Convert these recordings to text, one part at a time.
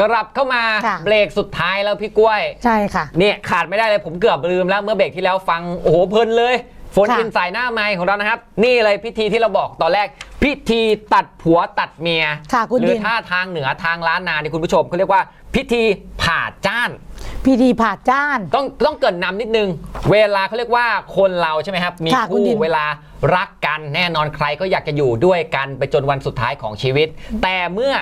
กลับเข้ามาค่ะ เบรกสุดท้ายแล้วพี่กล้วย ใช่ค่ะ เนี่ยขาดไม่ได้เลยผมเกือบลืมแล้วเมื่อเบรกที่แล้วฟังโอ้โหเพลินเลยฝนค่ะอินสายหน้าไม้ของเรานะครับ นี่เลยพิธีที่เราบอกตอนแรก พิธีตัดผัวตัดเมียค่ะคุณหรืดิอน ถ้าทางเหนือทางล้านนาเนี่ยคุณผู้ชมเขาเรียกว่า พิธีผ่าจ้าน พิธีผ่าจ้าน ต้องต้องเกรินนำนิดนึง เวลาเขาเรียกว่าคนเราใช่ไหมครับ มีค่ะคุณคู่ดิน เวลารักกันแน่นอนใครก็อยากจะอยู่ด้วยกันไปจนวันสุดท้ายของชีวิต แต่เมื่อ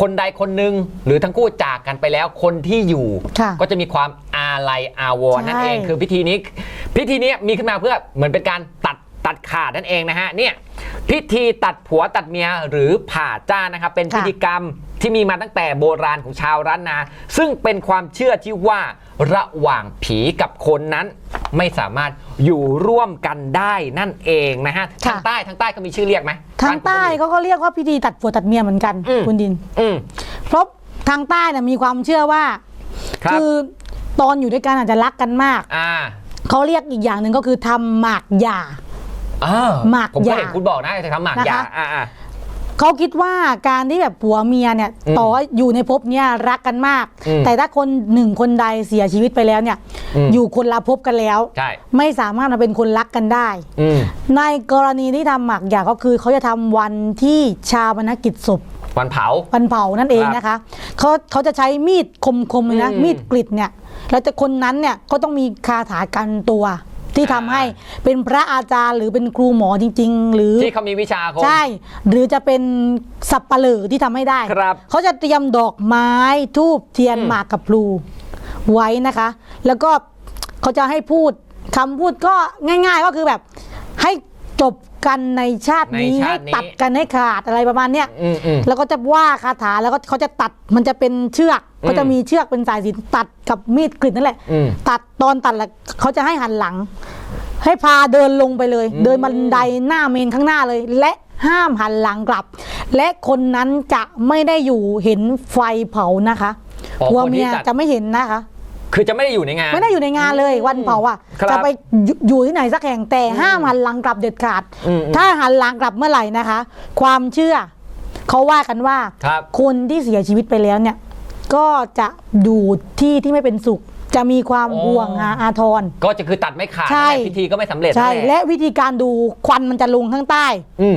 คนใดคนหนึ่งหรือทั้งคู่จากกันไปแล้วคนที่อยู่ ค่ะก็จะมีความอาลัยอาวรณ์นั่นเอง ใช่ คือพิธีนี้ พิธีนี้มีขึ้นมาเพื่อเหมือนเป็นการตัดตัดขาดนั่นเองนะฮะเนี่ยพิธีตัดผัวตัดเมียหรือผ่าจ้านนะครับเป็นค่ะ พิธีกรรมที่มีมาตั้งแต่โบราณของชาวร้านนา ซึ่งเป็นความเชื่อที่ว่าระหว่างผีกับคนนั้น ไม่สามารถอยู่ร่วมกันได้นั่นเองนะฮะค่ะทางใต้ทางใต้ก็มีชื่อเรียกไหมทางใต้เขาก็เรียกว่าพิธีตัดผัวตัดเมียเหมือนกันอืมคุณดินอืมเพราะทางใต้เนี่ยมีความเชื่อว่าครับอตอนอยู่ด้วยกันอาจจะรักกันมากอ่าเขาเรียกอีกอย่างหนึ่งก็คือทำหมากหย่าอ่าหมากผมก็ยาเห็นคุณบอกนะจะทำหมากนะคะยาอ่าอ่า เขาคิดว่าการที่แบบผัวเมียเนี่ยอืมต่อให้อยู่ในภพเนี่ยรักกันมากอืมแต่ถ้าคนหนึ่งคนใดเสียชีวิตไปแล้วเนี่ยอืมอยู่คนละภพกันแล้วใช่ไม่สามารถมาเป็นคนรักกันได้อืมในกรณีที่ทำหมากหย่าก็คือเขาจะทำวันที่ชาปนกิจศพวันเผา วันเผานั่นเองครับนะคะเขาเขาจะใช้มีดคมๆเลยนะอืมมีดกริดเนี่ย แล้วแต่คนนั้นเนี่ยก็ต้องมีคาถากันตัว ที่ทำอ่าให้เป็นพระอาจารย์หรือเป็นครูหมอจริง ๆ หรือที่เขามีวิชาอาคมใช่ หรือจะเป็นสับปะเหร่อที่ทำให้ได้ครับเขาจะเตรียมดอกไม้ทูบเทียนอืมหมากกับพลูไว้นะคะ แล้วก็เขาจะให้พูดคำพูดก็ง่าย ๆ ก็คือแบบให้ จบกันในชาตินี้ในชาให้ตินี้ ตัดกันให้ขาดอะไรประมาณเนี้ยอืมอืม แล้วก็จะว่าคาถาแล้วก็เขาจะตัดมันจะเป็นเชือกอืมเขาจะมีเชือกเป็นสายสิญจนตัดกับมีดกรีดนั่นแหละ อืม ตัดตอนตัดแล้วเขาจะให้หันหลัง ให้พาเดินลงไปเลยอืมเดินบันไดหน้าเมนข้างหน้าเลย และห้ามหันหลังกลับ และคนนั้นจะไม่ได้อยู่เห็นไฟเผานะคะอ๋อผัวคนที่เมียจัด จะไม่เห็นนะคะ คือจะไม่ได้อยู่ในงาน ไม่ได้อยู่ในงานเลยวันเผาอะครับจะไปอยู่อยู่ที่ไหนสักแห่งแต่ห้ามหันหลังกลับเด็ดขาด อืมอืมถ้าหันหลังกลับเมื่อไหร่นะคะ ความเชื่อเขาว่ากันว่าครับคนที่เสียชีวิตไปแล้วเนี่ย ก็จะอยู่ที่ที่ไม่เป็นสุข จะมีความอ๋อห่วงอาอาทร ก็จะคือตัดไม่ขาดใช่นั่นแหละพิธีก็ไม่สำเร็จใช่นั่นหและวิธีการดูควันมันจะลงข้างใต้ อืม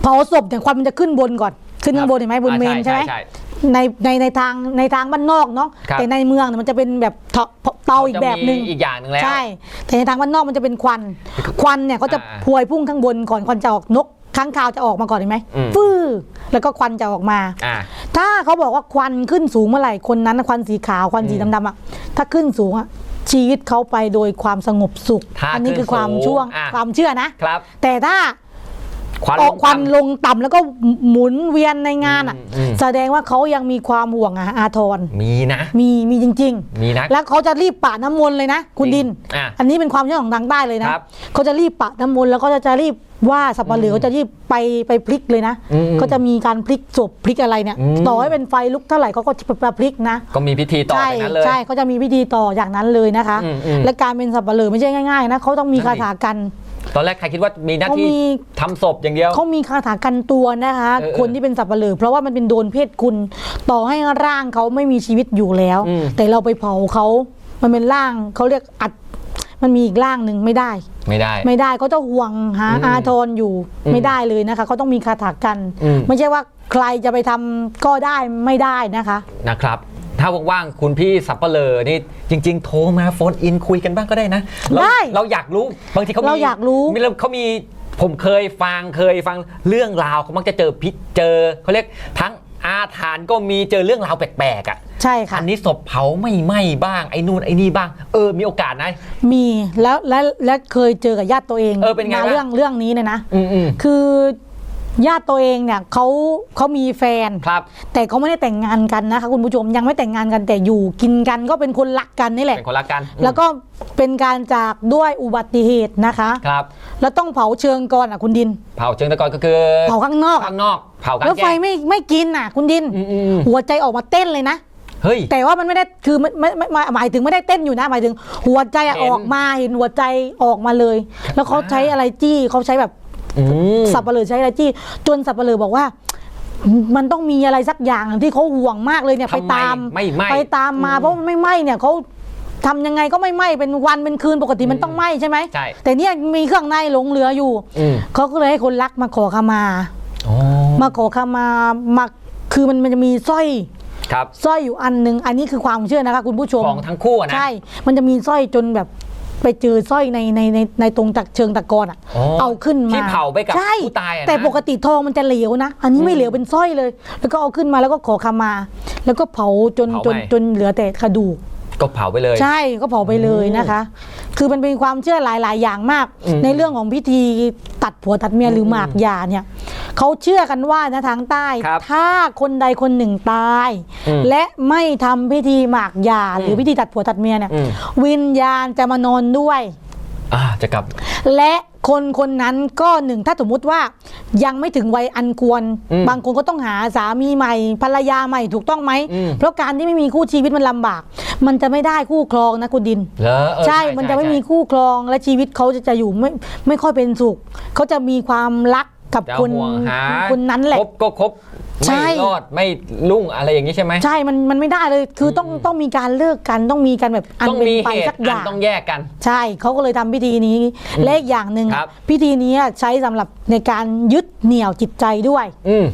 เผาศพเนี่ยควันมันจะขึ้นบนก่อน ขึ้นข้างบนเห็นไหมบนอ่าเมนใช่ไหมใช่ในในในทางในทางบ้านนอกเนาะครับ แต่ในเมืองเนี่ยมันจะเป็นแบบเถาเตาอีกแบบหนึ่ง จะมีอีกอย่างหนึ่งแล้ว ใช่ แต่ในทางบ้านนอกมันจะเป็นควัน ควันเนี่ยก็จะอ่าพวยพุ่งข้างบนก่อนควันจะออกนกค้างคาวจะออกมาก่อนเห็นไหมอืม ฟื้อแล้วก็ควันจะออกมา อ่า ถ้าเขาบอกว่าควันขึ้นสูงเมื่อไหร่คนนั้นน่ะควันสีขาวควันสีอืมดำๆอะถ้าขึ้นสูงอะชีวิตเขาไปโดยความสงบสุข ถ้าอันี้คือความขึ้นสูงช่วงอะ ความเชื่อนะ ครับ แต่ถ้า ควันออกควันต่ำลงต่ำแล้วก็หมุนเวียนในงานอะ อืมอืม แสดงว่าเขายังมีความห่วงอาอาทร มีนะ มีมีจริง มีนะ ๆ แล้วเขาจะรีบปะน้ำมนต์เลยนะ คุณดิน อะอันนี้เป็นความเชื่อของทางใต้เลยนะครับเขาจะรีบปะน้ำมนต์แล้วก็จะจะรีบว่าสับปะเหลือเขาจะรีบไปไปพลิกเลยนะอืมเขาจะมีการพลิกศพพลิกอะไรเนี่ยอืม ต่อให้เป็นไฟลุกเท่าไหร่เขาก็จะไปพลิกนะ ก็มีพิธีต่อใช่จากนั้นเลย ใช่เขาจะมีพิธีต่ออย่างนั้นเลยนะคะ อืมอืมและการเป็นสับปะเหลือไม่ใช่ง่ายๆนะเขาต้องมีนั่นดิ คาถากัน ตอนแรกใครคิดว่ามีหน้าเขาที่มี ทำศพอย่างเดียว เขามีคาถากันตัวนะคะ เออเออคนที่เป็นสับปะเหลือเพราะว่ามันเป็นโดนเพศคุณ ต่อให้ร่างเขาไม่มีชีวิตอยู่แล้ว อืม แต่เราไปเผาเขามันเป็นร่างเขาเรียกอัด มันมีอีกร่างหนึ่งไม่ได้ ไม่ได้ ไม่ได้เขาจะห่วงหาอืมอาทรอยู่อืมไม่ได้เลยนะคะเขาต้องมีคาถากัน อืม ไม่ใช่ว่าใครจะไปทำก็ได้ไม่ได้นะคะ นะครับ ถ้าว่างๆคุณพี่สับเปลอนี่จริง ๆ โทรมาโฟนอินคุยกันบ้างก็ได้นะเราได้เราอยากรู้บางทีเขามีเราอยากรู้ มีเขามีผมเคยฟังเคยฟังเรื่องราวเขามักจะเจอพิษเจอเขาเรียกทั้งอาถรรพ์ก็มีเจอเรื่องราวแปลกๆอะใช่ค่ะอันนี้ศพเผาไม่ไหม้บ้างไอ้นู่นไอ้นี่บ้างเออมีโอกาสนะมีแล้วและและเคยเจอกับญาติตัวเองเออเป็นไงมาบ้างเรื่องเรื่องนี้เนี่ยนะอืมอืมคือ ญาติตัวเองเนี่ยเขาเขามีแฟน ครับ แต่เขาไม่ได้แต่งงานกันนะคะคุณผู้ชมยังไม่แต่งงานกันแต่อยู่กินกันก็เป็นคนรักกันนี่แหละ เป็นคนรักกันอืมแล้วก็เป็นการจากด้วยอุบัติเหตุนะคะ ครับแล้วต้องเผาเชิงก่อนอะคุณดิน เผาเชิงตะกอนก็คือเผาข้างนอกอะข้างนอกเผากลางแล้วไฟแจ้ง ไม่ไม่กินอะ คุณดิน อืมอืมอืมหัวใจออกมาเต้นเลยนะ เฮ้ย แต่ว่ามันไม่ได้คือไม่ไม่ไม่ไม่หมายถึงไม่ได้เต้นอยู่นะหมายถึง หัวใจอะเห็นออกมาเห็นหัวใจออกมาเลย แล้วเขาใช้อะไรจี้เขาใช้แบบอืม สับปะเลอใช้อะไรจี้จนสับปะเลอบอกว่า มันต้องมีอะไรสักอย่างที่เขาห่วงมากเลยเนี่ยทำไมไปตามไม่ไหม้ไปตามมาเพราะมันไม่ไหม้เนี่ยเขาทำยังไงก็ไม่ไหม้เป็นวันเป็นคืนปกติมันต้องไหม้ใช่ไหมใช่แต่เนี่ยมีเครื่องในหลงเหลืออยู่อืมเขาก็เลยให้คนรักมาขอขมาอ๋อมาขอขมามาคือมันมันจะมีสร้อยครับสร้อยอยู่อันหนึ่งอันนี้คือความเชื่อนะคะคุณผู้ชมของทั้งคู่อะนะใช่ มันจะมีสร้อยจนแบบ ไปเจอสร้อยในในในในตรงตักเชิงตะกอนอะ อ๋อเอาขึ้นมาที่เผาไปกับใช่ผู้ตายอะนะ แต่ปกติทองมันจะเหลวนะ อันนี้ไม่เหลวเป็นสร้อยเลย แล้วก็เอาขึ้นมาแล้วก็ขอขมา แล้วก็เผาจนเผาจนไหม้จนเหลือแต่กระดูก ก็เผาไปเลย ใช่ก็เผาไปเลยนะคะ คือมันเป็นความเชื่อหลาย ๆ อย่างมากอืมในเรื่องของพิธีตัดผัวตัดเมียหรือหมากยาเนี่ย เขาเชื่อกันว่านะทางใต้ ครับถ้าคนใดคนหนึ่งตาย อืมและไม่ทำพิธีหมากยาหรือพิธีตัดผัวตัดเมียเนี่ยอืม วิญญาณจะมานอนด้วย อ่าจะกลับ และคนคนนั้นก็หนึ่งถ้าสมมุติว่ายังไม่ถึงวัยอันควร อืมบางคนก็ต้องหาสามีใหม่ภรรยาใหม่ถูกต้องไหม อืม เพราะการที่ไม่มีคู่ชีวิตมันลำบาก มันจะไม่ได้คู่ครองนะคุณดิน เหรอเออใช่ มันจะไม่มีใช่คู่ครองและชีวิตเขาจะจะอยู่ไม่ไม่ค่อยเป็นสุข เขาจะมีความรัก กับจะคนห่วงหาคนนั้นแหละคบก็คบใช่ไม่รอดไม่รุ่งอะไรอย่างนี้ใช่ไหมใช่มันมันไม่ได้เลยคือต้องต้องมีการเลิกกันต้องมีการแบบอันต้องเป็นมีไปเหตุสักออันย่างต้องแยกกัน ใช่เขาก็เลยทำพิธีนี้และอีกอย่างหนึ่งครับพิธีนี้ใช้สำหรับในการยึดเหนี่ยวจิตใจด้วยอืม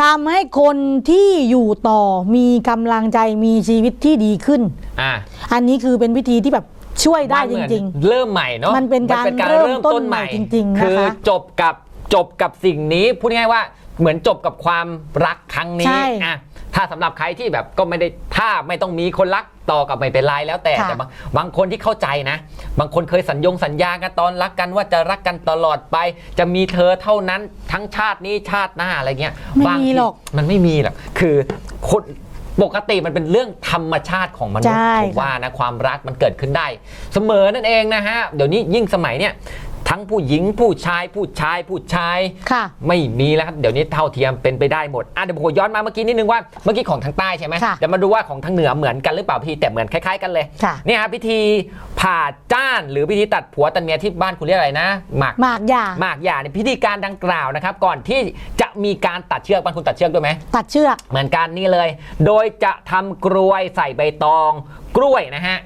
ทำให้คนที่อยู่ต่อมีกำลังใจมีชีวิตที่ดีขึ้นอ่าอันนี้คือเป็นพิธีที่แบบช่วยได้จริง ๆ เริ่มใหม่เนาะมันเป็นการเริ่มต้นใหม่จริง ๆ นะคะคือจบกับ จบกับสิ่งนี้พูดง่ายๆว่าเหมือนจบกับความรักครั้งนี้ใช่อะถ้าสำหรับใครที่แบบก็ไม่ได้ถ้าไม่ต้องมีคนรักต่อกับไม่เป็นไรแล้วแต่ค่ะ แต่บางบางคนที่เข้าใจนะ บางคนเคยสัญญงสัญญากันตอนรักกันว่าจะรักกันตลอดไป จะมีเธอเท่านั้นทั้งชาตินี้ชาติหน้าอะไรเงี้ย ไม่บางมีทีหรอกมันไม่มีหรอก คือคนปกติมันเป็นเรื่องธรรมชาติของมนุษย์ใช่ผมว่านะความรักมันเกิดขึ้นได้ เสมอนั่นเองนะฮะ เดี๋ยวนี้ยิ่งสมัยเนี่ย ทั้งผู้หญิงผู้ชายผู้ชายผู้ชายค่ะ ไม่มีแล้วครับเดี๋ยวนี้เท่าเทียมเป็นไปได้หมดอะเดี๋ยวผมย้อนมาเมื่อกี้นิดนึงว่าเมื่อกี้ของทางใต้ใช่ไหมค่ะเดี๋ยวมาดูว่าของทางเหนือเหมือนกันหรือเปล่าพี่แต่เหมือนคล้ายๆกันเลยค่ะ เนี่ยครับพิธีผ่าจ้านหรือพิธีตัดผัวตัดเมียที่บ้านคุณเรียกอะไรนะหมากหมากยาหมากหย่าเนี่ยพิธีการดังกล่าวนะครับ ก่อนที่จะมีการตัดเชือกบ้านคุณตัดเชือกด้วยไหม ตัดเชือก เหมือนกันนี่เลย โดยจะทำกรวยใส่ใบตอง กล้วยนะฮะ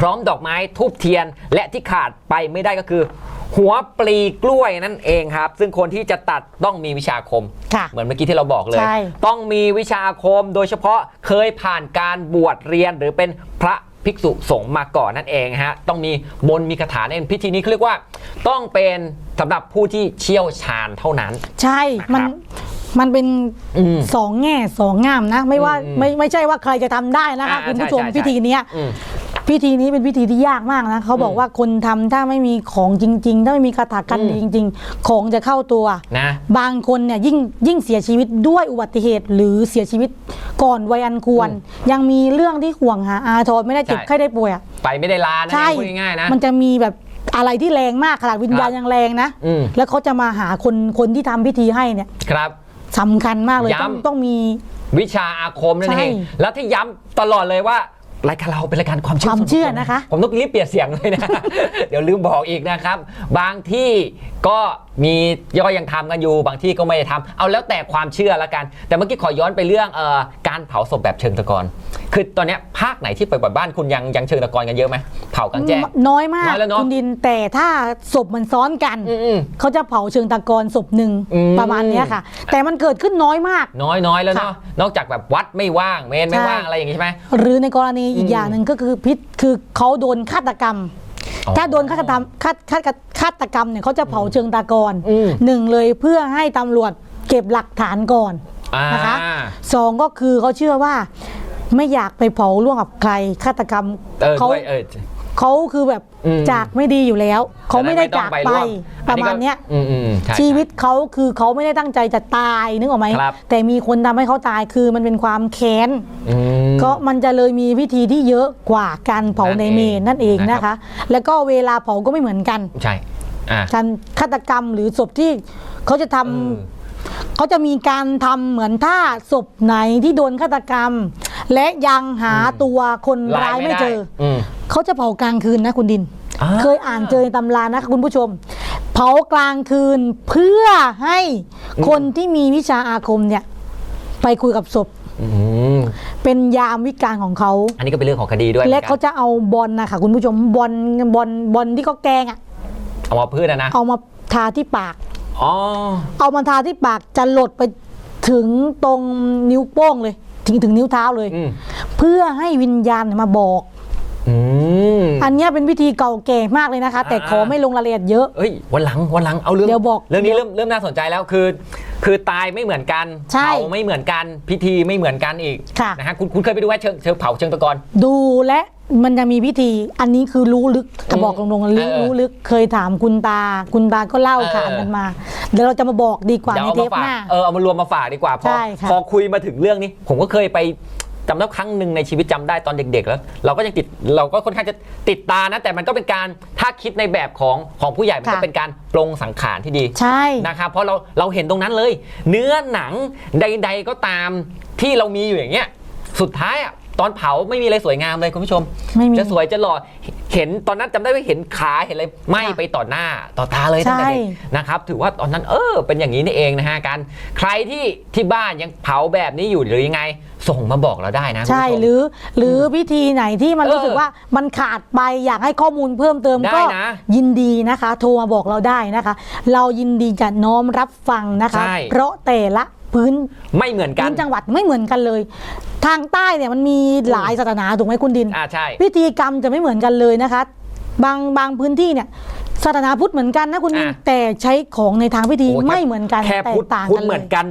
พร้อมดอกไม้ทูบเทียนและที่ขาดไปไม่ได้ก็คือ หัวปลีกล้วยนั่นเองครับ ซึ่งคนที่จะตัดต้องมีวิชาอาคม ค่ะเหมือนเมื่อกี้ที่เราบอกเลย ใช่ ต้องมีวิชาอาคมโดยเฉพาะเคยผ่านการบวชเรียนหรือเป็นพระภิกษุสงฆ์มาก่อนนั่นเองฮะต้องมีมนต์มีคาถาเนี่ยพิธีนี้เขาเรียกว่า ต้องเป็นสำหรับผู้ที่เชี่ยวชาญเท่านั้น ใช่ มันครับมันเป็นอืมสองแง่สองงามนะ ไม่ว่า อืมไม่ ไม่ใช่ว่าใครจะทำได้นะคะอ่าคุณผู้ชมใช่ใช่พิธีเนี้ย อืม พิธีนี้เป็นพิธีที่ยากมากนะเขาบอกอืมว่าคนทำถ้าไม่มีของจริง ๆ ถ้าไม่มีคาถากันอืมดีจริง ๆ ของจะเข้าตัวนะบางคนเนี่ยยิ่งยิ่งเสียชีวิตด้วยอุบัติเหตุ หรือเสียชีวิตก่อนวัยอันควร ยังมีเรื่องที่ห่วงหาอาทรไม่ได้เจ็บใช่ไข้ได้ป่วยอะไปไม่ได้ลานะใช่พูดง่ายๆนะมันจะมีแบบอะไรที่แรงมากขนาดวิญญาณครับยังแรงนะอืมแล้วเขาจะมาหาคนคนที่ทำพิธีให้เนี่ยครับสำคัญมากเลยย้ำต้องต้องมีวิชาอาคมนั่นใช่เองแล้วที่ย้ำตลอดเลยว่า รายการเราเป็นรายการความเชื่อความส่วนบุคเชื่อลนะคะ ผมต้องรีบเปลี่ยนเสียงเลยนะ เดี๋ยวลืมบอกอีกนะครับ บางที่ก็ มีย่อยยังทำกันอยู่บางที่ก็ไม่ได้ทำเอาแล้วแต่ความเชื่อละกัน แต่เมื่อกี้ขอย้อนไปเรื่องเอ่อการเผาศพแบบเชิงตะกอนคือตอนเนี้ยภาคไหนที่ไปบ่อยบ้านคุณยังยังเชิงตะกอนกันเยอะไหมเผากลางแจ้งน้อยมากน้อยแล้วเนอะคุณดินแต่ถ้าศพมันซ้อนกันอืมเขาจะเผาเชิงตะกอนศพหนึ่งอืมประมาณเนี้ยค่ะ แต่มันเกิดขึ้นน้อยมาก น้อยน้อยแล้วเนาะค่ะนอกจากแบบวัดไม่ว่างเมนไม่ใช่ว่างอะไรอย่างงี้ใช่ไหมหรือในกรณีอีอืกมอย่างหนึ่งก็คือพิษคือเขาโดนฆาตกรรมอ๋อ ถ้าโดนฆาตกรรมฆาตฆาตฆาตกรรมเนี่ยเขาจะเผาเชิงตะกอนอืม หนึ่งเลยเพื่อให้ตำรวจเก็บหลักฐานก่อน อ่า นะคะสองก็คือเขาเชื่อว่าไม่อยากไปเผาร่วมกับใครฆาตกรรมเออเขาด้วยเออ เขาคือแบบอืมจากไม่ดีอยู่แล้ว เขาไม่ได้จากไปร่วมประมาณเนี้ยอืมอืมใช่ชีวิตเขาคือเขาไม่ได้ตั้งใจจะตายนึกออกไหมครับ แต่มีคนทำให้เขาตายคือมันเป็นความแค้น อืม ก็มันจะเลยมีวิธีที่เยอะกว่าการเผานั่นในเองเมนนั่นเองนะนะครัคะบแล้วก็เวลาเผาก็ไม่เหมือนกัน ใช่อ่าการฆาตกรรมหรือศพที่เขาจะทำเออเขาจะมีการทำเหมือนถ้าศพไหนที่โดนฆาตกรรม และยังหาตัวคนร้ายไม่เจออืม เขาจะเผากลางคืนนะคุณดิน อ่า เคยอ่านเจอในตำรานะคะคุณผู้ชม เผากลางคืนเพื่อให้คนที่มีวิชาอาคมเนี่ย ไปคุยกับศพ อืมเป็นยามวิการของเขา อันนี้ก็เป็นเรื่องของคดีด้วยและหมือนกันเขาจะเอาบอลนะคะคุณผู้ชมบอลบอลบอลที่เขาแกงอะเอามาพืชนะนะเอามาทาที่ปาก อ๋อเอามาทาที่ปากจะหลดไปถึงตรงนิ้วโป้งเลย ถึงถึงนิ้วเท้าเลย อืมเพื่อให้วิญญาณมาบอก อืมอันเนี้ยเป็นวิธีเก่าแก่มากเลยนะคะ แต่อ่าขอไม่ลงรายละเอียดเยอะเอ้ยวันหลังวันหลังเอาเรื่องเดี๋ยวบอกเรื่องนี้เริ่มเริ่มน่าสนใจแล้วคือคือตายไม่เหมือนกันใช่เผาไม่เหมือนกันพิธีไม่เหมือนกันอีกค่ะนะฮะคุณคุณเคยไปดูว่าเชิงเชิงเผาเชิงตะกอนดูและมันจะมีพิธี อันนี้คือรู้ลึกจะบอกตรงๆลึกเออรู้ลึกเคยถามคุณตา คุณตาก็เล่าเออขานกันมา เดี๋ยวเราจะมาบอกดีกว่าเดี๋ยวในเอาเทมาปฝาหกน้าเออเอามารวมมาฝากดีกว่าพอใช่ค่ะพอคุยมาถึงเรื่องนี้ ผมก็เคยไป จำได้ครั้งหนึ่งในชีวิตจำได้ตอนเด็ก ๆ แล้ว เราก็ยังติดเราก็ค่อนข้างจะติดตานะ แต่มันก็เป็นการถ้าคิดในแบบของของผู้ใหญ่มันก็ค่ะเป็นการปรงสังขารที่ดีใช่นะครับเพราะเราเราเห็นตรงนั้นเลย เนื้อหนังใด ๆ ก็ตามที่เรามีอยู่อย่างเงี้ยสุดท้ายอะตอนเผาไม่มีอะไรสวยงามเลยคุณผู้ชมไม่มีจะสวยจะหล่อเห็นตอนนั้นจำได้ว่าเห็นขาเห็นอะไรไหม้ค่ะไปต่อหน้าต่อตาเลยตั้งแต่เด็กใช่นะครับ ถือว่าตอนนั้นเออเป็นอย่างนี้นี่เองนะฮะการใครที่ที่บ้านยังเผาแบบนี้อยู่หรือยังไง ส่งมาบอกเราได้นะคุณใช่ผู้ชมหรือหรือพิธีไหนที่มันเออรู้สึกว่ามันขาดไปอยากให้ข้อมูลเพิ่มเติมได้ก็นะยินดีนะคะ โทรมาบอกเราได้นะคะ เรายินดีจะน้อมรับฟังนะคะ ใช่ เพราะแต่ละพื้นไม่เหมือนกัพื้นนจังหวัดไม่เหมือนกันเลย ทางใต้เนี่ยมันมีหลายศาสนาถูกไหมคุณดิน อ่าใช่พิธีกรรมจะไม่เหมือนกันเลยนะคะ บางบางพื้นที่เนี่ยศาสนาพุทธเหมือนกันนะคุณดินอะ แต่ใช้ของในทางพิธีโอ้แค่ไม่เหมือนกันแค่แตพุทกธต่างพุทกัธนเหเลมือย นกัน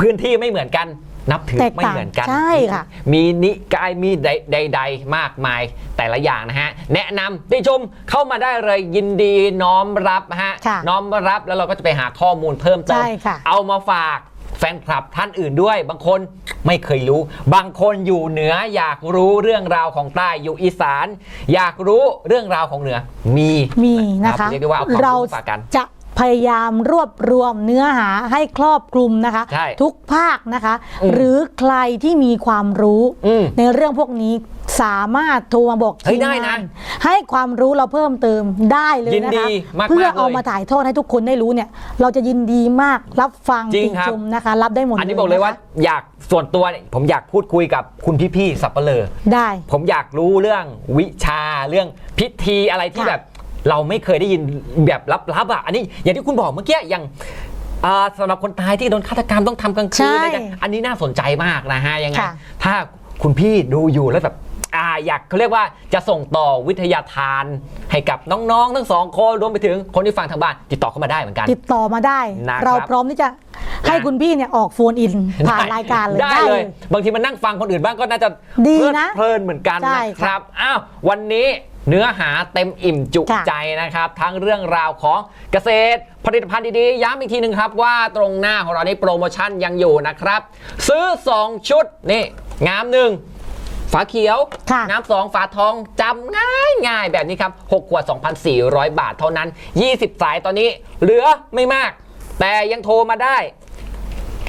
พื้นที่ไม่เหมือนกัน นับถือแตกไม่ต่างเหมือนกัน ใช่ค่ะ มีนิกายมีใดใดๆมากมายแต่ละอย่างนะฮะ แนะนำได้ชมเข้ามาได้เลยยินดีน้อมรับนะฮะ ค่ะน้อมรับแล้วเราก็จะไปหาข้อมูลเพิ่มเติม ใช่ค่ะ เอามาฝากแฟนคลับท่านอื่นด้วย บางคนไม่เคยรู้ บางคนอยู่เหนืออยากรู้เรื่องราวของใต้อยู่อีสาน อยากรู้เรื่องราวของเหนือมีมีนะรัคะบเรียกได้ว่าเอาความเรารู้มาฝากกัน จะ พยายามรวบรวมเนื้อหาให้ครอบคลุมนะคะ ใช่ทุกภาคนะคะ อืมหรือใครที่มีความรู้อืมในเรื่องพวกนี้สามารถโทรมาบอกเฮ้ทียมได้นะงานให้ความรู้เราเพิ่มเติมได้เลยยินนะดีคะมากๆเพื่อเอาเลยมาถ่ายทอดให้ทุกคนได้รู้เนี่ย เราจะยินดีมากรับฟังจริติงครับ ชมนะคะ รับได้หมดอันนี้บอกเลยว่าะคะอยากส่วนตัวเนี่ยผมอยากพูดคุยกับคุณพี่ๆสับเปลอได้ ผมอยากรู้เรื่องวิชาเรื่องพิธีอะไรที่ค่ะแบบ เราไม่เคยได้ยินแบบลับๆอะอันนี้อย่างที่คุณบอกเมื่อกี้อย่างอ่าสำหรับคนตายที่โดนฆาตกรรมต้องทำกลางคืนใช่อะไรกันอันนี้น่าสนใจมากนะฮะยังไงค่ะถ้าคุณพี่ดูอยู่แล้วแบบอ่าอยากเขาเรียกว่าจะส่งต่อวิทยาทานให้กับน้องๆ ทั้งสองคนรวมไปถึงคนที่ฟังทางบ้านติดต่อเข้ามาได้เหมือนกัน ติดต่อมาได้นะครับเราพร้อมที่จะให้คุณพี่เนี่ยออกโฟนอินผ่านรายการเลยได้เลย บางทีมันนั่งฟังคนอื่นบ้างก็น่าจะดีเพลิดนะเพลินเหมือนกันใช่นะคค่ะรับอ้าววันนี้ เนื้อหาเต็มอิ่มจุค่ะใจนะครับ ทั้งเรื่องราวของเกษตร ผลิตภัณฑ์ดีๆ ย้ำอีกทีหนึ่งครับว่าตรงหน้าของเรานี่โปรโมชั่นยังอยู่นะครับ ซื้อ 2 ชุดนี่งามหนึ่งฝาเขียวค่ะน้ำสองฝาทองจำง่ายง่ายๆแบบนี้ครับ 6 ขวด 2,400 บาทเท่านั้น 20 สายตอนนี้เหลือไม่มาก แต่ยังโทรมาได้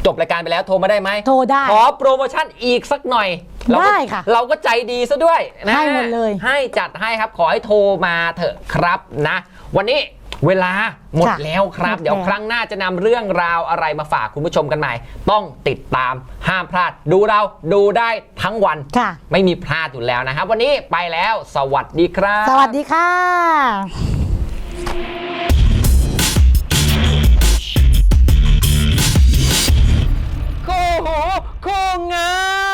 จบรายการไปแล้วโทรมาได้ไหมโทรได้ ขอโปรโมชั่นอีกสักหน่อย เราก็ได้ค่ะ เราก็ใจดีซะด้วยนะให้หมดเลย ให้จัดให้ครับขอให้โทรมาเถอะครับนะ วันนี้เวลาหมดค่ะแล้วครับ หมดเดี๋ยวแล้วครั้งหน้าจะนำเรื่องราวอะไรมาฝากคุณผู้ชมกันใหม่ ต้องติดตามห้ามพลาด ดูเราดูได้ทั้งวัน ค่ะ ไม่มีพลาดอยู่แล้วนะครับ วันนี้ไปแล้ว สวัสดีครับ สวัสดีค่ะโอ้โหโคงา